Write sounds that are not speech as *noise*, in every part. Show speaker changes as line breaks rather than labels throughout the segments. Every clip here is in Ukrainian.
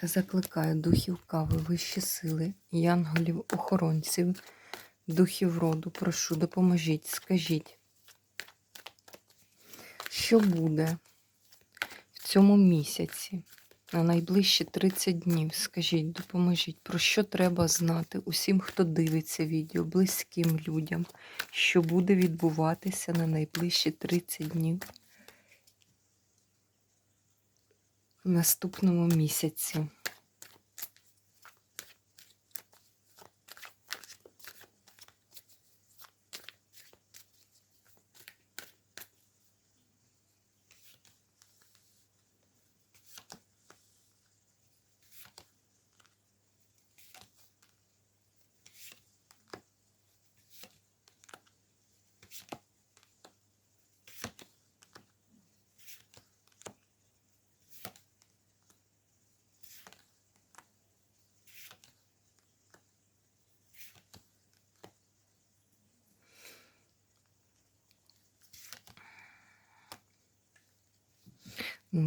Та закликаю духів кави, вищі сили, янголів, охоронців, духів роду, прошу, допоможіть, скажіть, що буде в цьому місяці, на найближчі 30 днів, скажіть, допоможіть, про що треба знати усім, хто дивиться відео, близьким людям, що буде відбуватися на найближчі 30 днів наступному місяці.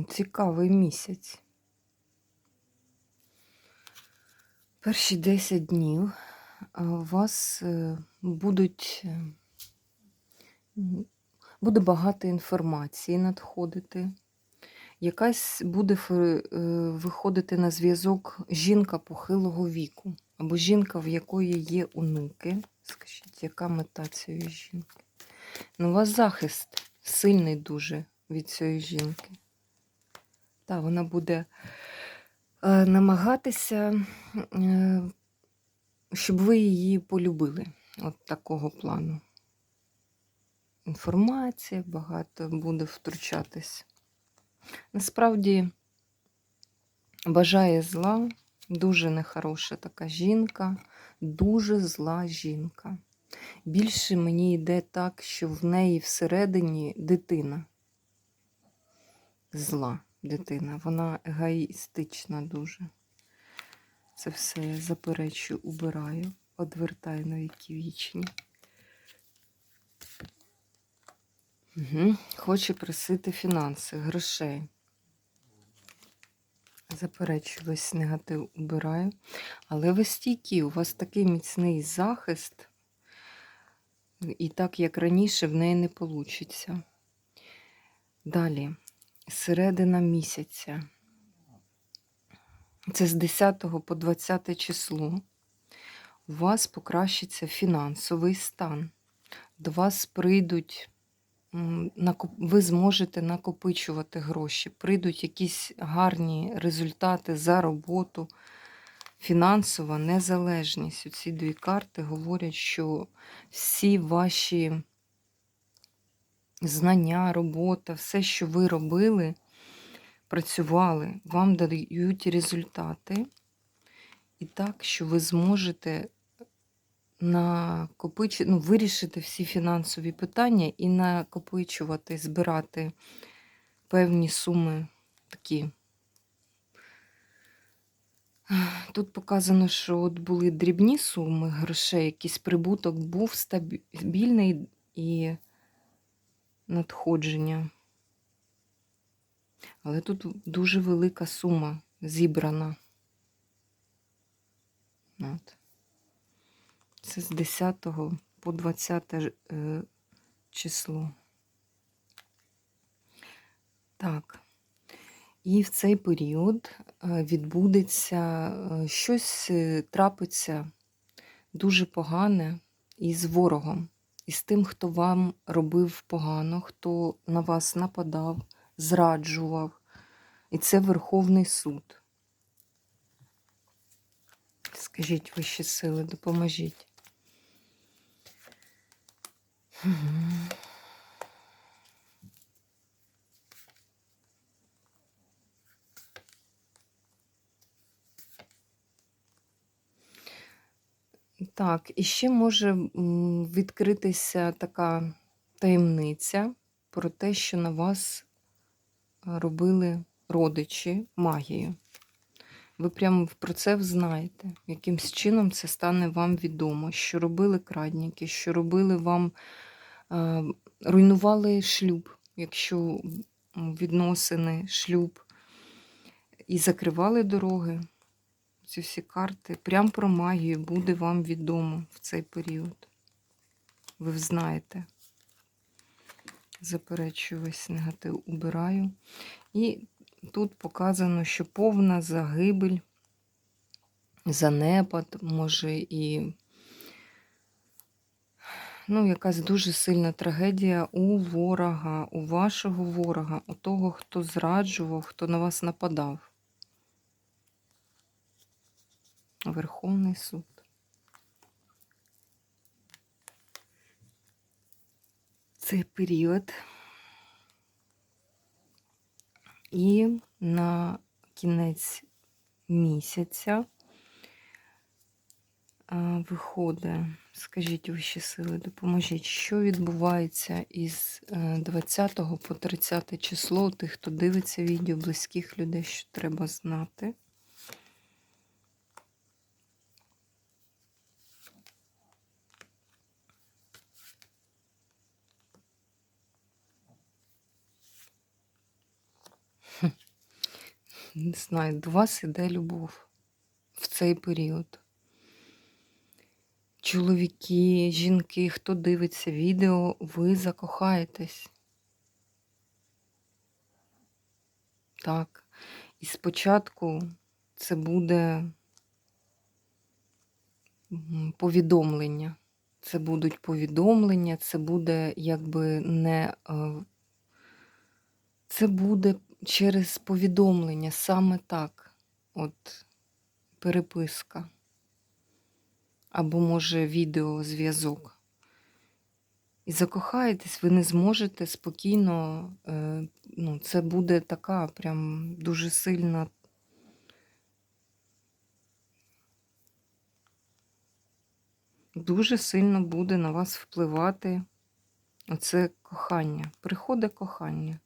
Цікавий місяць. Перші 10 днів у вас е, будуть е, буде багато інформації надходити. Якась буде е, виходити на зв'язок жінка похилого віку, або жінка, в якої є онуки. Скажіть, яка мета цієї жінки? Ну, у вас захист сильний дуже від цієї жінки. Так, вона буде е, намагатися, е, щоб ви її полюбили. От такого плану. Інформація багато буде втручатись. Насправді бажає зла, дуже нехороша така жінка, дуже зла жінка. Більше мені йде так, що в неї всередині дитина. Зла дитина. Вона егоїстична дуже. Це все я заперечую, убираю, одвертаю на віки вічні. Угу. Хоче просити фінанси, грошей. Заперечую, негатив убираю. Але ви стійкі, у вас такий міцний захист, і так, як раніше, в неї не вийде. Далі, середина місяця. Це з 10 по 20 число. У вас покращиться фінансовий стан. До вас прийдуть, ви зможете накопичувати гроші, прийдуть якісь гарні результати за роботу, фінансова незалежність. Ці дві карти говорять, що всі ваші знання, робота, все, що ви робили, працювали, вам дають результати. І так, що ви зможете накопичити, ну, вирішити всі фінансові питання і накопичувати, збирати певні суми такі. Тут показано, що от були дрібні суми грошей, якийсь прибуток був стабільний і надходження. Але тут дуже велика сума зібрана. От. Це з 10 по 20 е, число. Так. І в цей період е, відбудеться е, щось трапиться дуже погане із ворогом, із тим, хто вам робив погано, хто на вас нападав, зраджував. І це Верховний суд. Скажіть вищі сили, допоможіть. Мгм. Так, і ще може відкритися така таємниця про те, що на вас робили родичі магію. Ви прямо про це взнаєте. Якимсь чином це стане вам відомо, що робили крадніки, що робили вам, а, руйнували шлюб, якщо відносини, шлюб, і закривали дороги. Ці всі карти. Прям про магію буде вам відомо в цей період. Ви взнаєте. Заперечую весь негатив, убираю. І тут показано, що повна загибель, занепад, може і ну, якась дуже сильна трагедія у ворога, у вашого ворога, у того, хто зраджував, хто на вас нападав. Верховний суд. Цей період. І на кінець місяця виходить, скажіть вищі сили, допоможіть, що відбувається із е, 20 по 30 число тих, хто дивиться відео, близьких людей, що треба знати. Не знаю, до вас іде любов в цей період. Чоловіки, жінки, хто дивиться відео, ви закохаєтесь. Так. І спочатку це буде повідомлення. Це будуть повідомлення, це буде якби не. е, Це буде через повідомлення, саме так. От переписка. Або, може, відеозв'язок. І закохаєтесь, ви не зможете спокійно. е, Ну, це буде така прям дуже сильна. Дуже сильно буде на вас впливати оце кохання. Приходить кохання.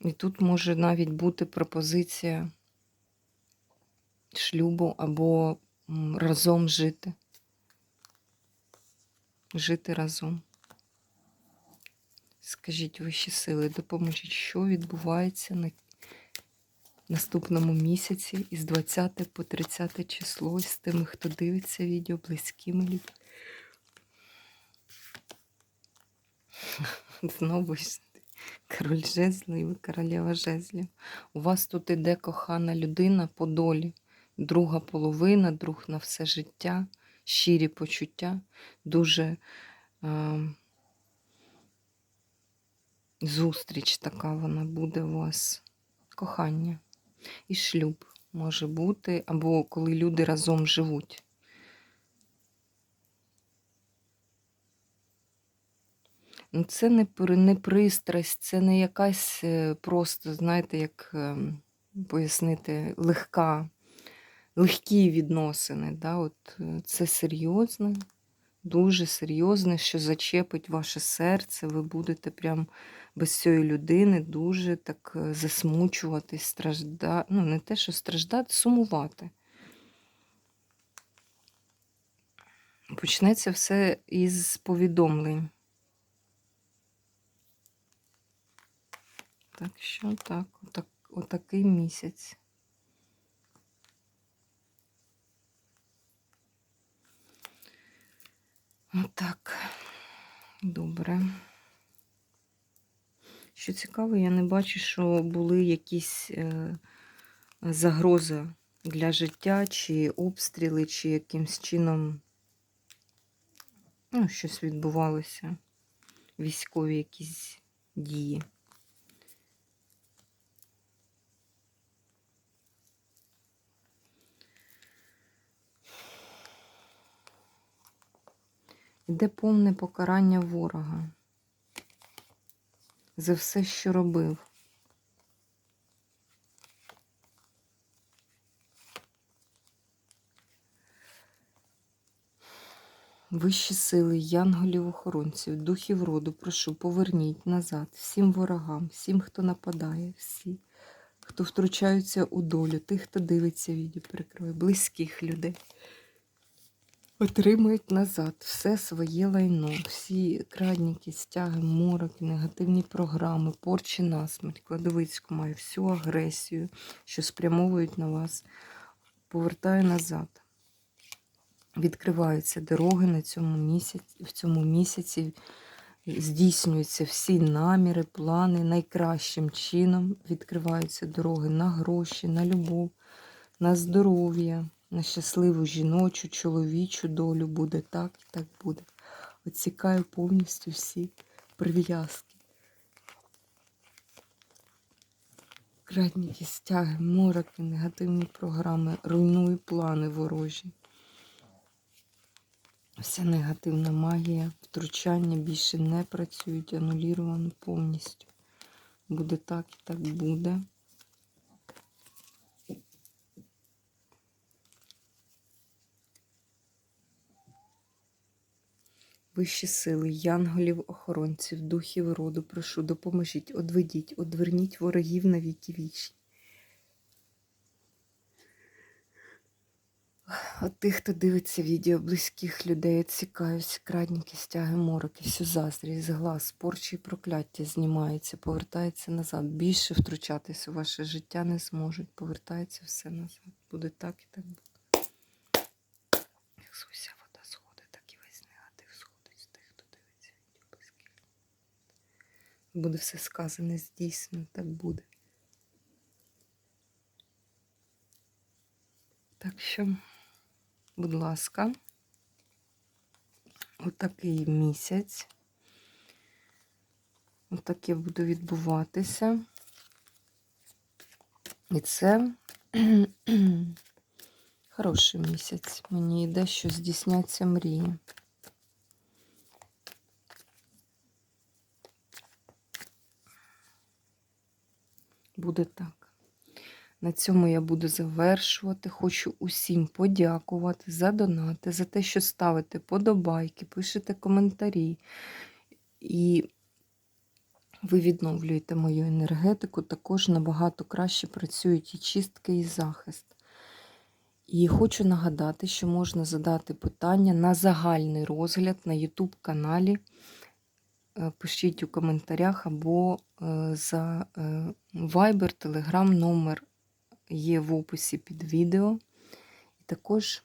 І тут може навіть бути пропозиція шлюбу або разом жити. Жити разом. Скажіть вищі сили, допоможіть, що відбувається на наступному місяці із 20 по 30 число з тими, хто дивиться відео, близькими людьми. *laughs* Знову ж король жезлів і королева жезлів. У вас тут іде кохана людина по долі, друга половина, друг на все життя, щирі почуття, дуже е, зустріч така вона буде у вас. Кохання. І шлюб може бути, або коли люди разом живуть. Ну, Це не, не пристрасть, це не якась е, просто, знаєте, як ем, пояснити, легка, легкі відносини. Да? От, е, це серйозне, дуже серйозне, що зачепить ваше серце. Ви будете прям без цієї людини дуже так е, засмучуватись, страждати. Ну, не те, що страждати, сумувати. Почнеться все із повідомлень. Так що так, отак, отакий місяць. Отак. Добре. Що цікаво, я не бачу, що були якісь е, загрози для життя, чи обстріли, чи якимсь чином ну, щось відбувалося. Військові якісь дії. Де повне покарання ворога за все, що робив. Вищі сили, янголів-охоронців, духів роду, прошу, поверніть назад всім ворогам, всім, хто нападає, всі, хто втручаються у долю, тих, хто дивиться відео, прикрою, близьких людей. Отримують назад все своє лайно, всі крадніки, стяги, мороки, негативні програми, порчі насмерть, кладовицьку маю, всю агресію, що спрямовують на вас, повертаю назад. Відкриваються дороги на цьому місяці, в цьому місяці, здійснюються всі наміри, плани найкращим чином. Відкриваються дороги на гроші, на любов, на здоров'я, на щасливу жіночу, чоловічу долю. Буде так і так буде. Оцікаю повністю всі прив'язки. Крадніки, стяги, мороки, негативні програми, руйную плани ворожі. Вся негативна магія, втручання більше не працюють, ануліровано повністю. Буде так і так буде. Вищі сили, янголів, охоронців, духів роду, прошу, допоможіть, одведіть, одверніть ворогів на віки вічні. От тих, хто дивиться відео, близьких людей, цікавість, крадніки, стяги, мороки, всю заздрість, глаз, порчі і прокляття знімається, повертається назад. Більше втручатись у ваше життя не зможуть. Повертається все назад. Буде так і так буде. Як з уся вода сходить, так і весь негатив сходить з тих, хто дивиться відео близьких. Буде все сказане, здійснено, так буде. Так що, будь ласка, отакий місяць. Отаке буде відбуватися. І це *clears throat* хороший місяць. Мені йде, що здійсняться мрії. Буде так. На цьому я буду завершувати. Хочу усім подякувати за донати, за те, що ставите подобайки, пишете коментарі. І ви відновлюєте мою енергетику, також набагато краще працюють і чистки, і захист. І хочу нагадати, що можна задати питання на загальний розгляд на YouTube каналі. Е, Пишіть у коментарях або е, за е, Viber, Telegram номер є в описі під відео. І також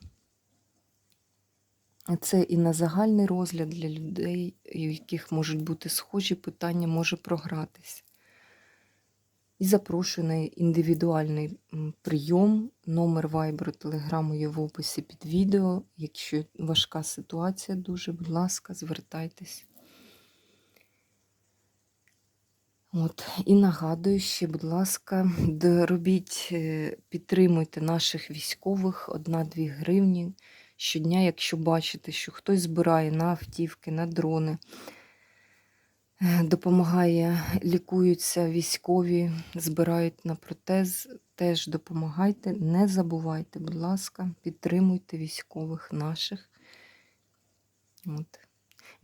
це і на загальний розгляд для людей, у яких можуть бути схожі питання, може програтися. І запрошую на індивідуальний прийом. Номер Viber, Телеграму є в описі під відео. Якщо важка ситуація, дуже, будь ласка, звертайтесь. От, і нагадую ще, будь ласка, *laughs* робіть, е, підтримуйте наших військових 1-2 гривні щодня, якщо бачите, що хтось збирає на автівки, на дрони, е, допомагає, лікуються військові, збирають на протез, теж допомагайте. Не забувайте, будь ласка, підтримуйте військових наших. От.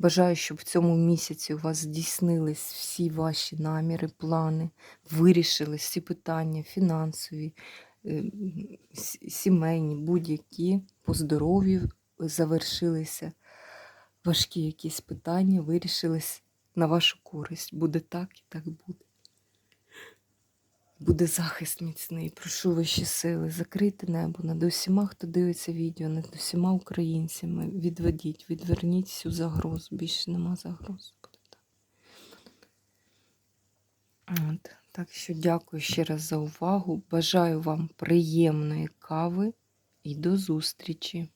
Бажаю, щоб в цьому місяці у вас здійснились всі ваші наміри, плани, вирішились всі питання фінансові, е, сімейні, будь-які по здоров'ю завершилися. Важкі якісь питання вирішились на вашу користь. Буде так і так буде. Буде захист міцний. Прошу ваші сили, закрийте небо над усіма, хто дивиться відео, над усіма українцями. Відведіть, відверніть всю загрозу. Більше нема загроз. От. Так що дякую ще раз за увагу. Бажаю вам приємної кави і до зустрічі!